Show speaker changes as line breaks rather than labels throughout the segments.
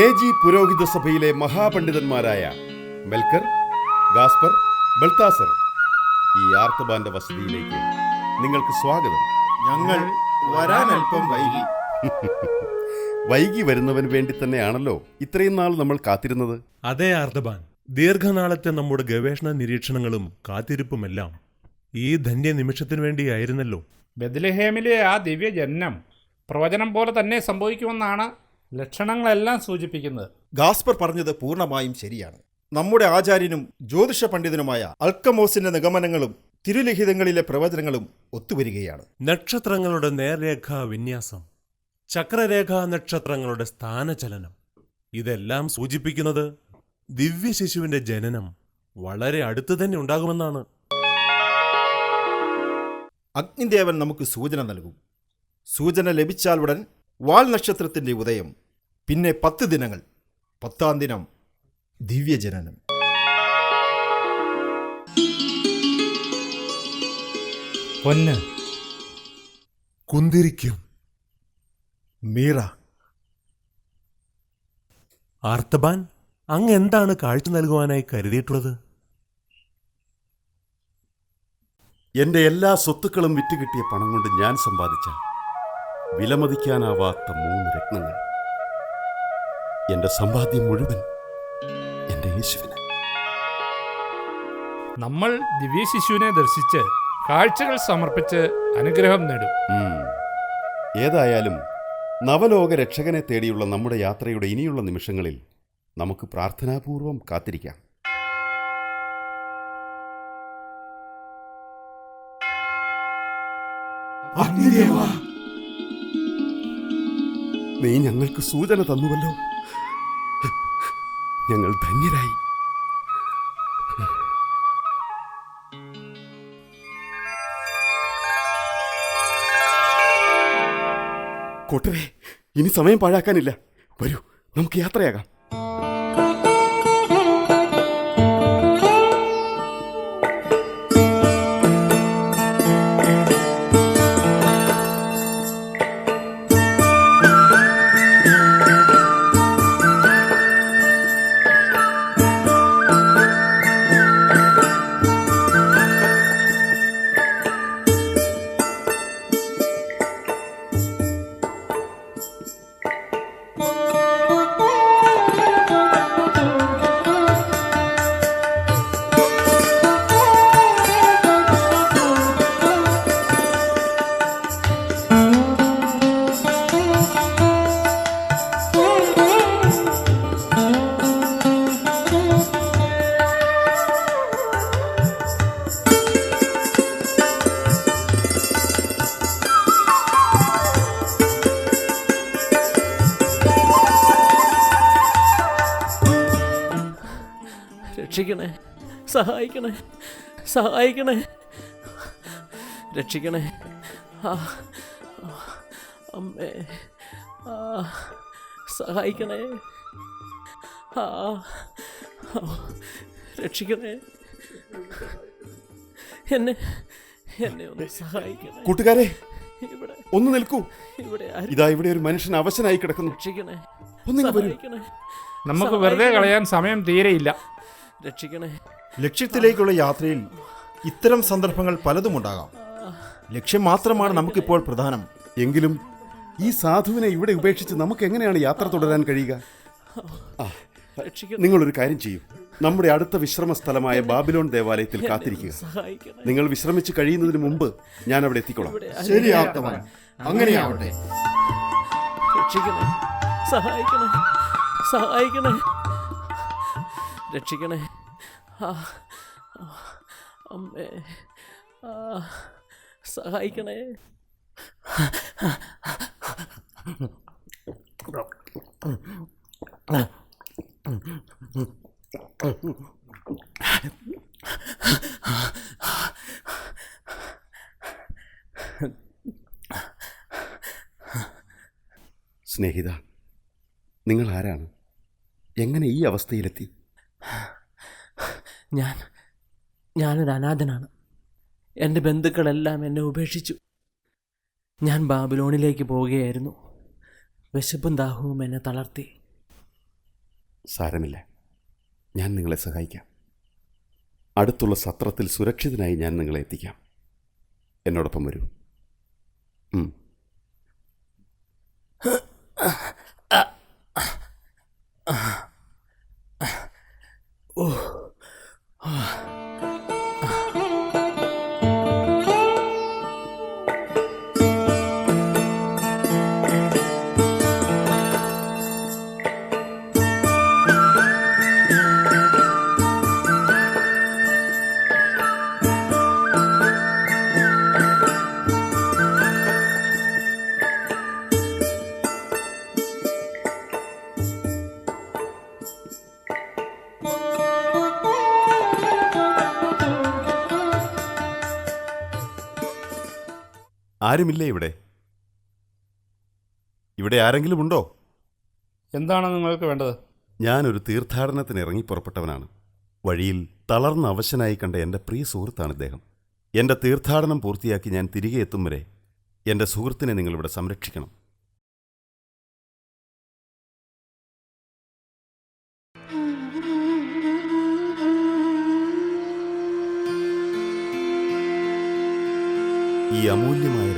മേജി പുരോഹിത സഭയിലെ മഹാപണ്ഡിതന്മാരായ മെൽക്കർ Gaspar Balthazar. ഈ ആർത്തബാന്റെ വസതിയിലേക്ക് നിങ്ങൾക്ക് സ്വാഗതം.
ഞങ്ങൾ വരാൻ അല്പം വൈകി.
വൈകി വരുന്നവന് വേണ്ടി തന്നെയാണല്ലോ ഇത്രയും നാൾ നമ്മൾ കാത്തിരുന്നത്.
അതെ ആർദബാൻ ദീർഘനാളത്തെ നമ്മുടെ ഗവേഷണ നിരീക്ഷണങ്ങളും കാത്തിരിപ്പുമെല്ലാം ഈ ധന്യ നിമിഷത്തിനു വേണ്ടിയായിരുന്നല്ലോ.
ബദലഹേമിലെ ആ ദിവ്യജന്മം പ്രവചനം പോലെ തന്നെ സംഭവിക്കുമെന്നാണ് ലക്ഷണങ്ങളെല്ലാം സൂചിപ്പിക്കുന്നത്.
ഗാസ്പർ പറഞ്ഞത് പൂർണമായും ശരിയാണ്. നമ്മുടെ ആചാര്യനും ജ്യോതിഷ പണ്ഡിതനുമായ അൽക്കമോസിന്റെ നിഗമനങ്ങളും തിരുലിഖിതങ്ങളിലെ പ്രവചനങ്ങളും ഒത്തുവരികയാണ്.
നക്ഷത്രങ്ങളുടെ നേർരേഖാ വിന്യാസം ചക്രരേഖാ നക്ഷത്രങ്ങളുടെ സ്ഥാനചലനം ഇതെല്ലാം സൂചിപ്പിക്കുന്നത് ദിവ്യശിശുവിന്റെ ജനനം വളരെ അടുത്തു തന്നെ ഉണ്ടാകുമെന്നാണ്.
അഗ്നിദേവൻ നമുക്ക് സൂചന നൽകും. സൂചന ലഭിച്ചാലുടൻ വാൽ നക്ഷത്രത്തിന്റെ ഉദയം പിന്നെ പത്ത് ദിനങ്ങൾ. പത്താം ദിനം ദിവ്യജനനം.
പൊന്ന്.
കുന്തിരിക്കും.
മീറ.
ആർത്തബാൻ അങ്ങ് എന്താണ് കാഴ്ച നൽകുവാനായി കരുതിയിട്ടുള്ളത്?
എന്റെ എല്ലാ സ്വത്തുക്കളും വിറ്റുകിട്ടിയ പണം കൊണ്ട് ഞാൻ സമ്പാദിച്ച വിലമതിക്കാനാവാത്ത മൂന്ന് രത്നങ്ങൾ. എന്റെ സമ്പാദ്യം മുഴുവൻ എന്റെ യേശുവിന്.
നമ്മൾ ദിവ്യ ശിശുവിനെ ദർശിച്ച് കാഴ്ചകൾ സമർപ്പിച്ച് അനുഗ്രഹം നേടും.
ഏതായാലും നവലോക രക്ഷകനെ തേടിയുള്ള നമ്മുടെ യാത്രയുടെ ഇനിയുള്ള നിമിഷങ്ങളിൽ നമുക്ക് പ്രാർത്ഥനാപൂർവം കാത്തിരിക്കാം. നീ ഞങ്ങൾക്ക് സൂചന തന്നുവല്ലോ. ഞങ്ങൾ ധന്യരായി. കൂട്ടരെ ഇനി സമയം പാഴാക്കാനില്ല. വരൂ നമുക്ക് യാത്രയാകാം.
രക്ഷിക്കണേ. സഹായിക്കണേ. സഹായിക്കണേ. രക്ഷിക്കണേ. ആ അമ്മേ. ആ സഹായിക്കണേ. ആ രക്ഷിക്കണേ. എന്നെ എന്നെ ഒന്ന് സഹായിക്കണേ.
കൂട്ടുകാരെ
ഇവിടെ
ഒന്ന് നിൽക്കൂ.
ഇവിടെ
ഇതാ ഇവിടെ ഒരു മനുഷ്യൻ അവശനായി കിടക്കുന്നു.
രക്ഷിക്കണേ.
നമുക്ക് വെറുതെ കളയാൻ സമയം തീരെയില്ല.
രക്ഷിക്കണേ.
ലക്ഷ്യത്തിലേക്കുള്ള യാത്രയിൽ ഇത്തരം സന്ദർഭങ്ങൾ പലതുമുണ്ടാകാം ലക്ഷ്യം മാത്രമാണ് നമുക്കിപ്പോൾ പ്രധാനം.
എങ്കിലും ഈ സാധുവിനെ ഇവിടെ ഉപേക്ഷിച്ച് നമുക്ക് എങ്ങനെയാണ് യാത്ര തുടരാൻ കഴിയുക? ആ, നിങ്ങളൊരു കാര്യം ചെയ്യൂ. നമ്മുടെ അടുത്ത വിശ്രമ സ്ഥലമായ ബാബിലോൺ ദേവാലയത്തിൽ കാത്തിരിക്കുക.
സഹായിക്കണേ.
നിങ്ങൾ വിശ്രമിച്ച് കഴിയുന്നതിന് മുമ്പ് ഞാൻ അവിടെ
ശരിയാത്തവൻ. അങ്ങനെയാവട്ടെ.
രക്ഷിക്കണേ. സഹായിക്കണേ. സഹായിക്കണേ. രക്ഷിക്കണേ. അമ്മേ സഹായിക്കണേ.
സ്നേഹിത നിങ്ങൾ ആരാണ്? എങ്ങനെ ഈ അവസ്ഥയിലെത്തി?
ഞാൻ ഞാനൊരു അനാഥനാണ്. എന്റെ ബന്ധുക്കളെല്ലാം എന്നെ ഉപേക്ഷിച്ചു. ഞാൻ ബാബിലോണിലേക്ക് പോവുകയായിരുന്നു. വിശപ്പും ദാഹവും എന്നെ തളർത്തി.
സാരമില്ല. ഞാൻ നിങ്ങളെ സഹായിക്കാം. അടുത്തുള്ള സത്രത്തിൽ സുരക്ഷിതനായി ഞാൻ നിങ്ങളെ എത്തിക്കാം. എന്നോടൊപ്പം വരൂ. Ooh. ആരുമില്ലേ ഇവിടെ? ഇവിടെ ആരെങ്കിലും ഉണ്ടോ?
എന്താണ് നിങ്ങൾക്ക് വേണ്ടത്?
ഞാനൊരു തീർത്ഥാടനത്തിന് ഇറങ്ങി പുറപ്പെട്ടവനാണ്. വഴിയിൽ തളർന്ന അവശനായി കണ്ട എന്റെ പ്രിയ സുഹൃത്താണ് ഇദ്ദേഹം. എന്റെ തീർത്ഥാടനം പൂർത്തിയാക്കി ഞാൻ തിരികെ എത്തും വരെ എന്റെ സുഹൃത്തിനെ നിങ്ങളിവിടെ സംരക്ഷിക്കണം. ഈ അമൂല്യമായ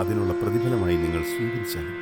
അതിനുള്ള പ്രതിഫലമായി നിങ്ങൾ സ്വീകരിച്ചാലും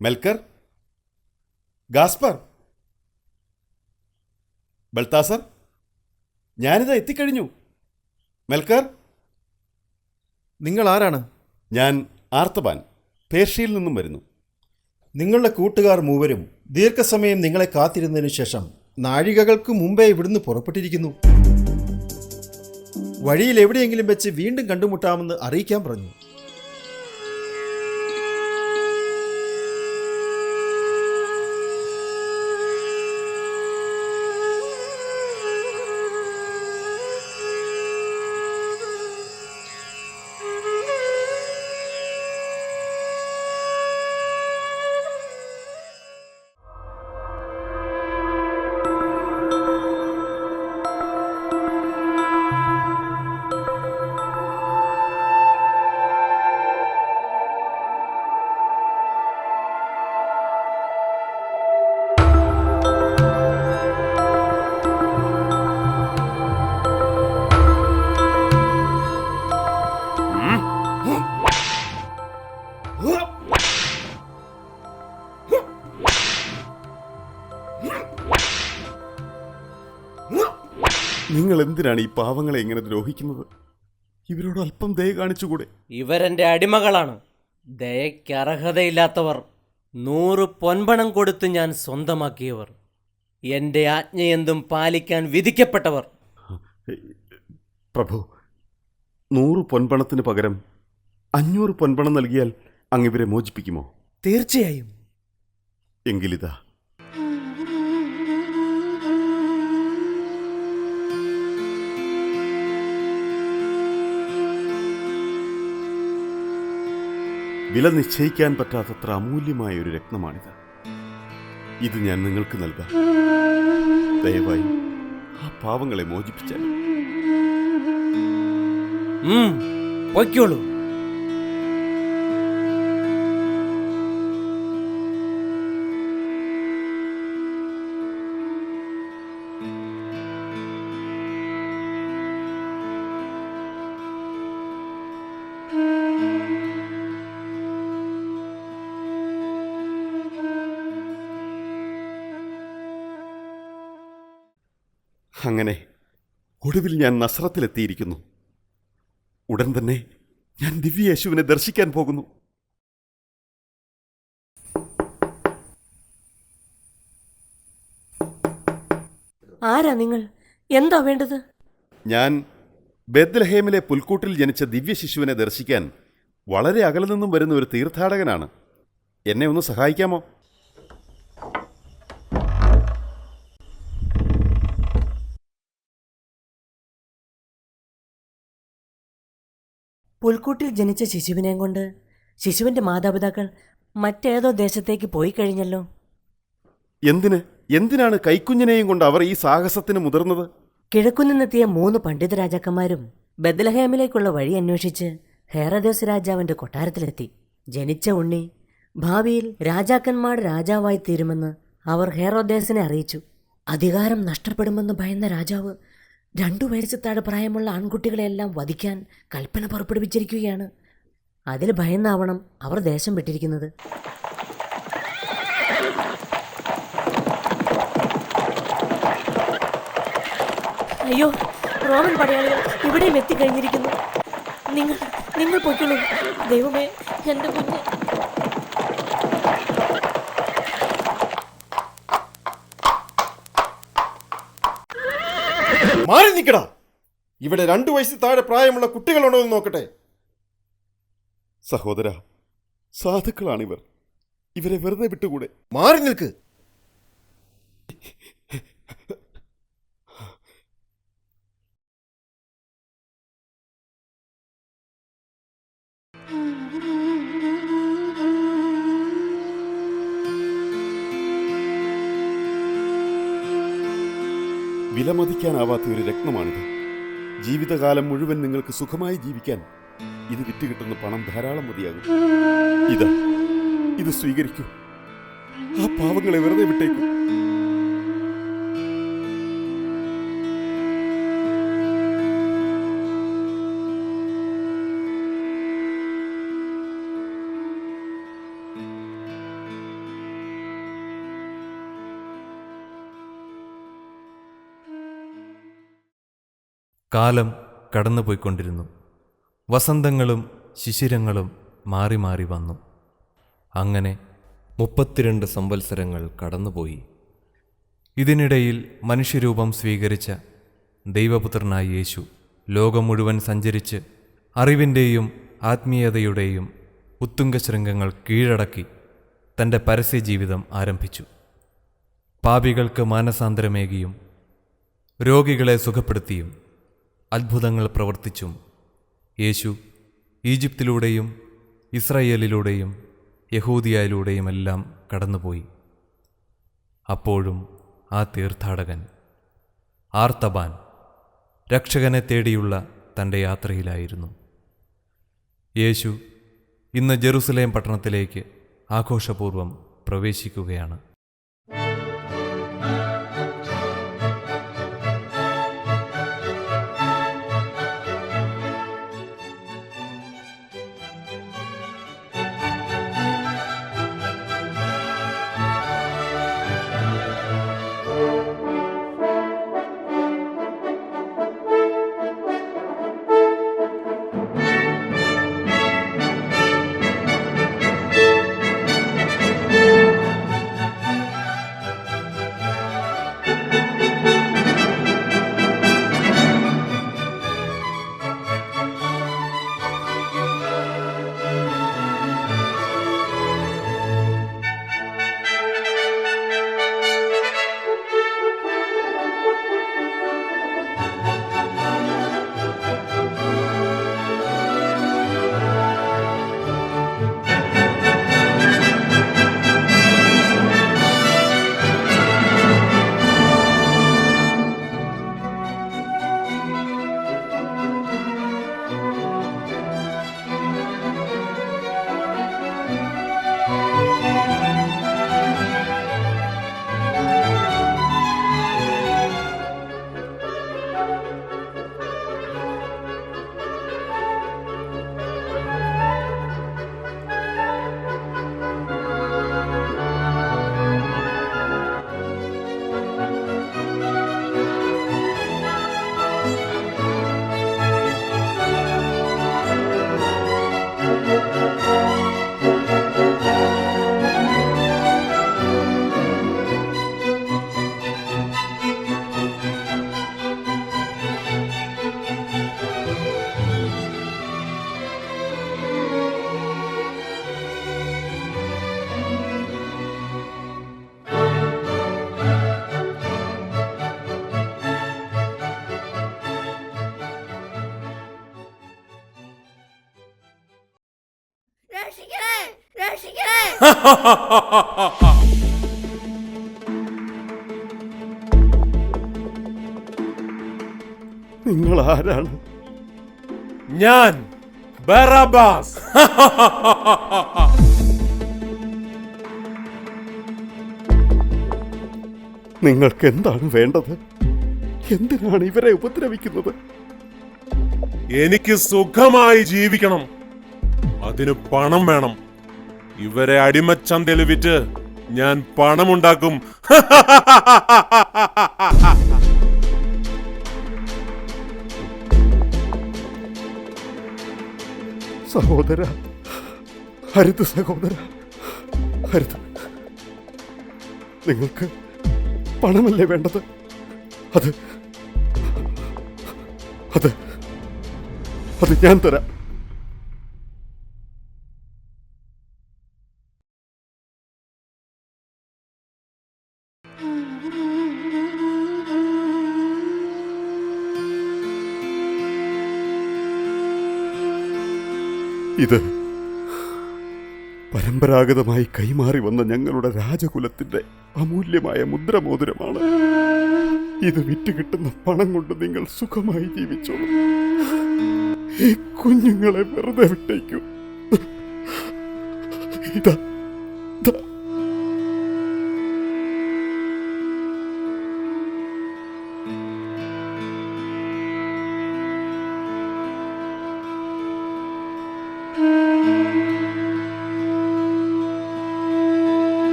മെൽക്കർ? ഗാസ്പർ? ബൽത്താസർ ഞാനിതാ എത്തിക്കഴിഞ്ഞു. മെൽക്കർ?
നിങ്ങൾ ആരാണ്
ഞാൻ ആർത്തബാൻ പേർഷ്യയിൽ നിന്നും വരുന്നു.
നിങ്ങളുടെ കൂട്ടുകാർ മൂവരും ദീർഘസമയം നിങ്ങളെ കാത്തിരുന്നതിനു ശേഷം നാഴികകൾക്ക് മുമ്പേ ഇവിടുന്ന് പുറപ്പെട്ടിരിക്കുന്നു. വഴിയിൽ എവിടെയെങ്കിലും വെച്ച് വീണ്ടും കണ്ടുമുട്ടാമെന്ന് അറിയിക്കാൻ പറഞ്ഞു.
എന്തിനാണ് ഈ പാവങ്ങളെ എങ്ങനെ ദ്രോഹിക്കുന്നത്? ഇവരോട് അല്പം ദയ കാണിച്ചുകൂടെ?
ഇവരെന്റെ അടിമകളാണ്. ദയയ്ക്ക് അർഹതയില്ലാത്തവർ നൂറ് പൊൻപണം കൊടുത്ത് ഞാൻ സ്വന്തമാക്കിയവർ. എന്റെ ആജ്ഞയെന്തും പാലിക്കാൻ വിധിക്കപ്പെട്ടവർ.
പ്രഭു നൂറ് പൊൻപണത്തിന് പകരം അഞ്ഞൂറ് പൊൻപണം നൽകിയാൽ അങ്ങിവരെ മോചിപ്പിക്കുമോ?
തീർച്ചയായും.
എങ്കിലിതാ വില നിശ്ചയിക്കാൻ പറ്റാത്തത്ര അമൂല്യമായ ഒരു രത്നമാണിത്. ഇത് ഞാൻ നിങ്ങൾക്ക് നൽകാം. ദയവായി ആ പാവങ്ങളെ മോചിപ്പിച്ചാൽ
ഉം, പൊയ്ക്കോളൂ.
ഒടുവിൽ ഞാൻ നസ്രത്തിലെത്തിയിരിക്കുന്നു. ഉടൻ തന്നെ ഞാൻ ദിവ്യ യേശുവിനെ ദർശിക്കാൻ പോകുന്നു.
ആരാ നിങ്ങൾ? എന്താ വേണ്ടത്?
ഞാൻ ബെദ്ലഹേമിലെ പുൽക്കൂട്ടിൽ ജനിച്ച ദിവ്യ ശിശുവിനെ ദർശിക്കാൻ വളരെ അകലെ നിന്നും വരുന്ന ഒരു തീർത്ഥാടകനാണ്. എന്നെ ഒന്ന് സഹായിക്കാമോ?
പുൽക്കൂട്ടിൽ ജനിച്ച ശിശുവിനെയും കൊണ്ട് ശിശുവിന്റെ മാതാപിതാക്കൾ മറ്റേതോ ദേശത്തേക്ക് പോയി കഴിഞ്ഞല്ലോ.
എന്തിന്? എന്തിനാണ് കൈക്കുഞ്ഞിനെയും കൊണ്ട് അവർ ഈ സാഹസത്തിന് മുതിർന്നത്?
കിഴക്കുനിന്നെത്തിയ മൂന്ന് പണ്ഡിത രാജാക്കന്മാരും ബദലഹേമിലേക്കുള്ള വഴി അന്വേഷിച്ച് ഹേറദേസ് രാജാവിന്റെ കൊട്ടാരത്തിലെത്തി. ജനിച്ച ഉണ്ണി ഭാവിയിൽ രാജാക്കന്മാർ രാജാവായി തീരുമെന്ന് അവർ ഹേറോദേസിനെ അറിയിച്ചു. അധികാരം നഷ്ടപ്പെടുമെന്ന് ഭയന്ന രാജാവ് രണ്ടു വയസ്സ് പ്രായമുള്ള ആൺകുട്ടികളെയെല്ലാം വധിക്കാൻ കൽപ്പന പുറപ്പെടുവിച്ചിരിക്കുകയാണ്. അതിൽ ഭയന്നാവണം അവർ ദേശം വിട്ടിരിക്കുന്നത് അയ്യോ റോമൻ പടയാളികൾ ഇവിടെയും എത്തിക്കഴിഞ്ഞിരിക്കുന്നു നിങ്ങൾ നിങ്ങൾ പൊയ്ക്കുള്ളൂ. ദൈവമേ എന്റെ കുഞ്ഞ്
മാറി നിൽക്കടാ. ഇവിടെ രണ്ടു വയസ്സിൽ താഴെ പ്രായമുള്ള കുട്ടികളുണ്ടോ എന്ന് നോക്കട്ടെ.
സഹോദര സാധുക്കളാണിവർ. ഇവരെ വെറുതെ വിട്ടുകൂടെ?
മാറി നിൽക്ക്.
വിലമതിക്കാനാവാത്ത ഒരു രത്നമാണിത്. ജീവിതകാലം മുഴുവൻ നിങ്ങൾക്ക് സുഖമായി ജീവിക്കാൻ ഇത് വിറ്റുകിട്ടുന്ന പണം ധാരാളം മതിയാകും. ഇത് ഇത് സ്വീകരിക്കൂ. ആ പാവങ്ങളെ വെറുതെ വിട്ടേക്കൂ.
കാലം കടന്നുപോയിക്കൊണ്ടിരുന്നു. വസന്തങ്ങളും ശിശിരങ്ങളും മാറി മാറി വന്നു. അങ്ങനെ മുപ്പത്തിരണ്ട് സംവത്സരങ്ങൾ കടന്നുപോയി. ഇതിനിടയിൽ മനുഷ്യരൂപം സ്വീകരിച്ച ദൈവപുത്രനായ യേശു ലോകം മുഴുവൻ സഞ്ചരിച്ച് അറിവിന്റെയും ആത്മീയതയുടെയും ഉത്തുംഗശൃംഗങ്ങൾ കീഴടക്കി തന്റെ പരസ്യ ജീവിതം ആരംഭിച്ചു. പാപികൾക്ക് മാനസാന്തരമേകിയും രോഗികളെ സുഖപ്പെടുത്തിയും അത്ഭുതങ്ങൾ പ്രവർത്തിച്ചും യേശു ഈജിപ്തിലൂടെയും ഇസ്രയേലിലൂടെയും യഹൂദിയയിലൂടെയുമെല്ലാം കടന്നുപോയി. അപ്പോഴും ആ തീർത്ഥാടകൻ ആർത്തബാൻ രക്ഷകനെ തേടിയുള്ള തന്റെ യാത്രയിലായിരുന്നു. യേശു ഇന്ന് ജെറുസലേം പട്ടണത്തിലേക്ക് ആഘോഷപൂർവം പ്രവേശിക്കുകയാണ്.
നിങ്ങൾ ആരാണ്
ഞാൻ ബറബാസ്.
നിങ്ങൾക്ക് എന്താണ് വേണ്ടത്? എന്തിനാണ് ഇവരെ ഉപദ്രവിക്കുന്നത്?
എനിക്ക് സുഖമായി ജീവിക്കണം. അതിന് പണം വേണം. ഇവരെ അടിമച്ചന്തയിൽ വിറ്റ് ഞാൻ പണമുണ്ടാക്കും.
സഹോദര ഹരിത് സഹോദര ഹരിത്. നിങ്ങൾക്ക് പണമല്ലേ വേണ്ടത്? അത് അത് അത് ഞാൻ തരാം. ഇത് പരമ്പരാഗതമായി കൈമാറി വന്ന ഞങ്ങളുടെ രാജകുലത്തിന്റെ അമൂല്യമായ മുദ്രമോതിരമാണ് ഇത് വിറ്റ് കിട്ടുന്ന പണം കൊണ്ട് നിങ്ങൾ സുഖമായി ജീവിച്ചോളൂ ഈ കുഞ്ഞുങ്ങളെ വെറുതെ വിട്ടേക്കൂ ഇതാ.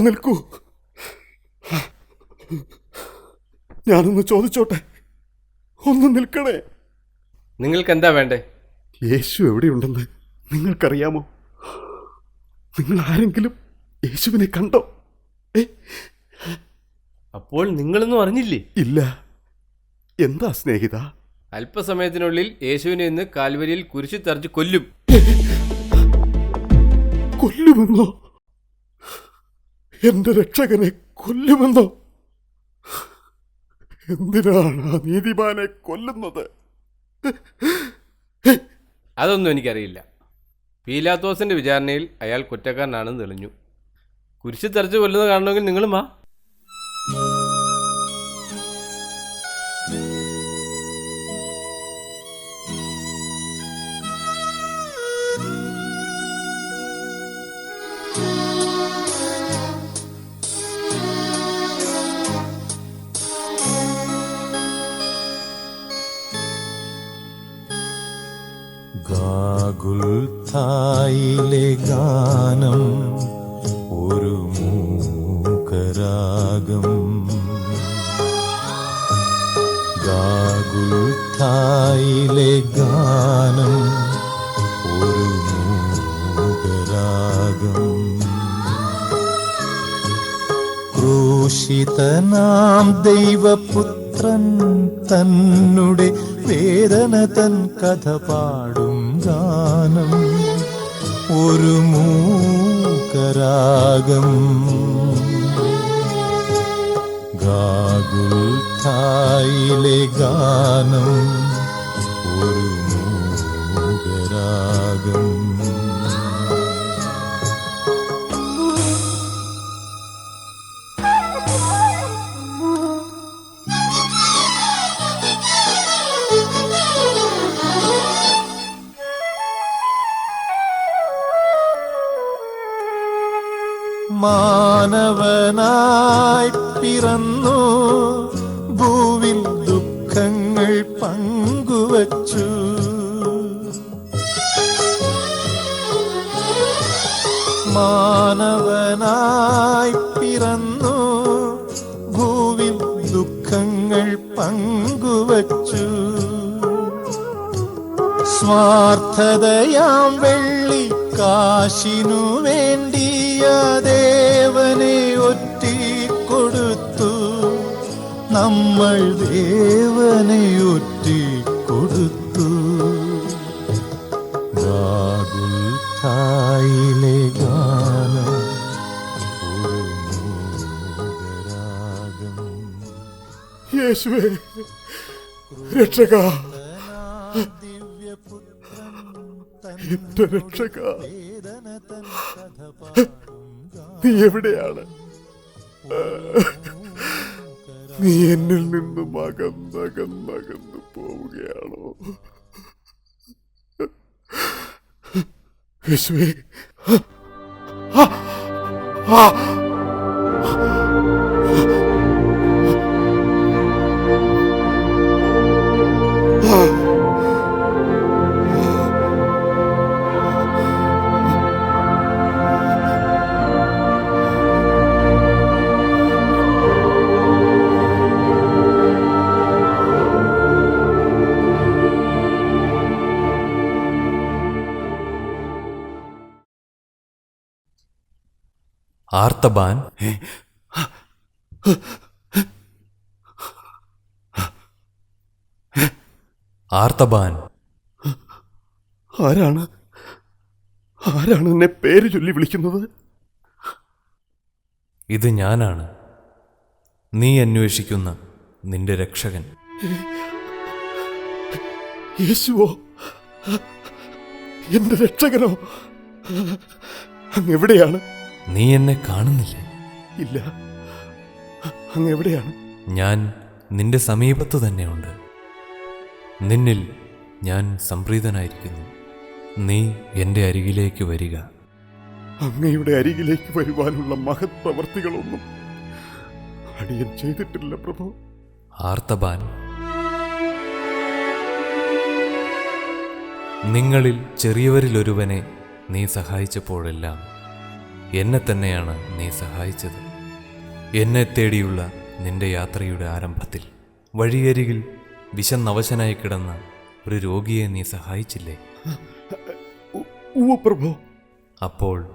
ഒന്ന് നിൽക്കൂ. ഞാനൊന്ന് ചോദിച്ചോട്ടെ? ഒന്ന് നിൽക്കണേ.
നിങ്ങൾക്ക് എന്താ വേണ്ടേ?
യേശു എവിടെയുണ്ടെന്ന് നിങ്ങൾക്കറിയാമോ? നിങ്ങൾ ആരെങ്കിലും യേശുവിനെ കണ്ടോ?
അപ്പോൾ നിങ്ങളൊന്നും അറിഞ്ഞില്ലേ?
ഇല്ല. എന്താ സ്നേഹിത?
അല്പസമയത്തിനുള്ളിൽ യേശുവിനെ ഇന്ന് കാൽവരിയിൽ കുരിശി തറച്ച് കൊല്ലും.
കൊല്ലുമെന്നോ? എന്റെ രക്ഷകനെ കൊല്ലുമെന്നോ? എന്തിനാണ് ആ നീതിമാനെ കൊല്ലുന്നത്?
അതൊന്നും എനിക്കറിയില്ല. പീലാത്തോസിന്റെ വിചാരണയിൽ അയാൾ കുറ്റക്കാരനാണെന്ന് തെളിഞ്ഞു. കുരിശ് തറച്ച് കൊല്ലുന്നത് കാണണമെങ്കിൽ നിങ്ങളും വാ.
ഗാഗുൽത്തായിലെ ഗാനം ഒരു മൂകരാഗം. ഗാഗുൽത്തായിലെ ഗാനം ഒരു മൂകരാഗം. ക്രൂശിതനാം ദൈവപുത്രൻ തന്നുടെ വേദന തൻ കഥ പാടും. ഒരു മൂകരാഗം ഗാഗുൽ തായിലെ ഗാനം ഒരു മൂകരാഗം പങ്കുവച്ചു. സ്വാർത്ഥതയാം വെള്ളി കാശിനു വേണ്ടിയ ദേവനെ ഒറ്റിക്കൊടുത്തു. നമ്മൾ ദേവനെ ഒറ്റിക്കൊടുത്തു. യേശുവേ. രക്ഷക. എന്റെ രക്ഷക. നീ എവിടെയാണ്? നീ എന്നിൽ നിന്ന് അകന്നകന്നകന്ന് പോവുകയാണോ? യേശുവേ. ആ! ആ!
ആർത്തബാൻ? ആർത്തബാൻ.
ആരാണ്? ആരാണ് എന്നെ പേര് ചൊല്ലി വിളിക്കുന്നത്?
ഇത് ഞാനാണ്. നീ അന്വേഷിക്കുന്ന നിന്റെ രക്ഷകൻ.
യേശുവോ? എന്റെ രക്ഷകനോ? അങ്ങ് എവിടെയാണ്?
നീ എന്നെ കാണുന്നില്ലേ?
ഇല്ല. അങ്ങ് എവിടെയാണ്
ഞാൻ നിന്റെ സമീപത്ത് തന്നെയുണ്ട്. നിന്നിൽ ഞാൻ സംപ്രീതനായിരിക്കുന്നു. നീ എന്റെ അരികിലേക്ക് വരിക.
അങ്ങയുടെ അരികിലേക്ക് വരുവാനുള്ള മഹത് പ്രവർത്തികളൊന്നും അടിയൻ ചെയ്തിട്ടില്ല പ്രഭു.
ആർത്തബാൻ നിങ്ങളിൽ ചെറിയവരിലൊരുവനെ നീ സഹായിച്ചപ്പോഴെല്ലാം എന്നെ തന്നെയാണ് നീ സഹായിച്ചത്. എന്നെ തേടിയുള്ള നിന്റെ യാത്രയുടെ ആരംഭത്തിൽ വഴിയരികിൽ വിശന്നവശനായി കിടന്ന ഒരു രോഗിയെ നീ സഹായിച്ചില്ലേ?
പ്രഭു.
അപ്പോൾ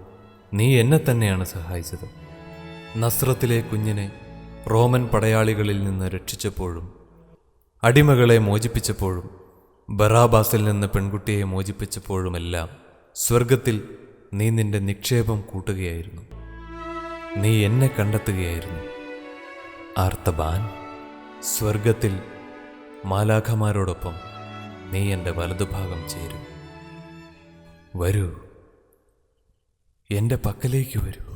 നീ എന്നെ തന്നെയാണ് സഹായിച്ചത്. നസ്രത്തിലെ കുഞ്ഞിനെ റോമൻ പടയാളികളിൽ നിന്ന് രക്ഷിച്ചപ്പോഴും അടിമകളെ മോചിപ്പിച്ചപ്പോഴും ബറാബാസിൽ നിന്ന് പെൺകുട്ടിയെ മോചിപ്പിച്ചപ്പോഴുമെല്ലാം സ്വർഗത്തിൽ നീ നിന്റെ നിക്ഷേപം കൂട്ടുകയായിരുന്നു. നീ എന്നെ കണ്ടെത്തുകയായിരുന്നു. ആർത്തബാൻ സ്വർഗത്തിൽ മാലാഖമാരോടൊപ്പം നീ എന്റെ വലതുഭാഗം ചേരും. വരൂ എന്റെ പക്കലേക്ക് വരൂ.